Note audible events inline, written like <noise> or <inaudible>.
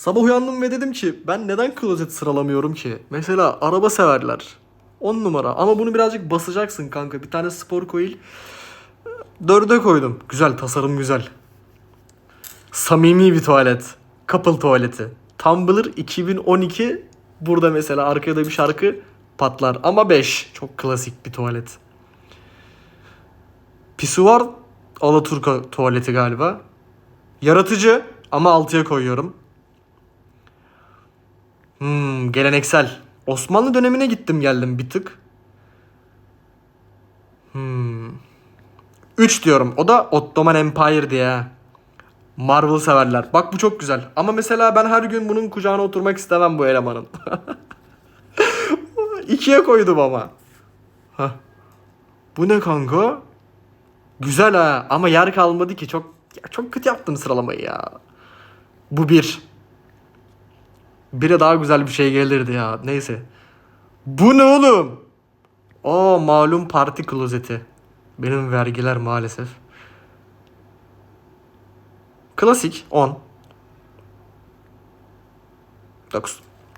Sabah uyandım ve dedim ki ben neden klozet sıralamıyorum ki? Mesela araba severler. 10 numara ama bunu birazcık basacaksın kanka. Bir tane spor coil. Dörde koydum. Güzel tasarım güzel. Samimi bir tuvalet. Couple tuvaleti. Tumblr 2012. Burada mesela arkada bir şarkı patlar. Ama 5. Çok klasik bir tuvalet. Pisuvar Alaturka tuvaleti galiba. Yaratıcı ama 6'ya koyuyorum. Hmm, geleneksel. Osmanlı dönemine gittim geldim bir tık. Hmm. 3 diyorum. O da Ottoman Empire diye. Marvel severler. Bak bu çok güzel. Ama mesela ben her gün bunun kucağına oturmak istemem bu elemanın. <laughs> İkiye koydum ama. Hah. Bu ne kanka? Güzel ha ama yer kalmadı ki çok ya çok kötü yaptım sıralamayı ya. Bu bir. Bire daha güzel bir şey gelirdi ya. Neyse. Bu ne oğlum? O malum parti klozeti. Benim vergiler maalesef. Klasik 10. 9.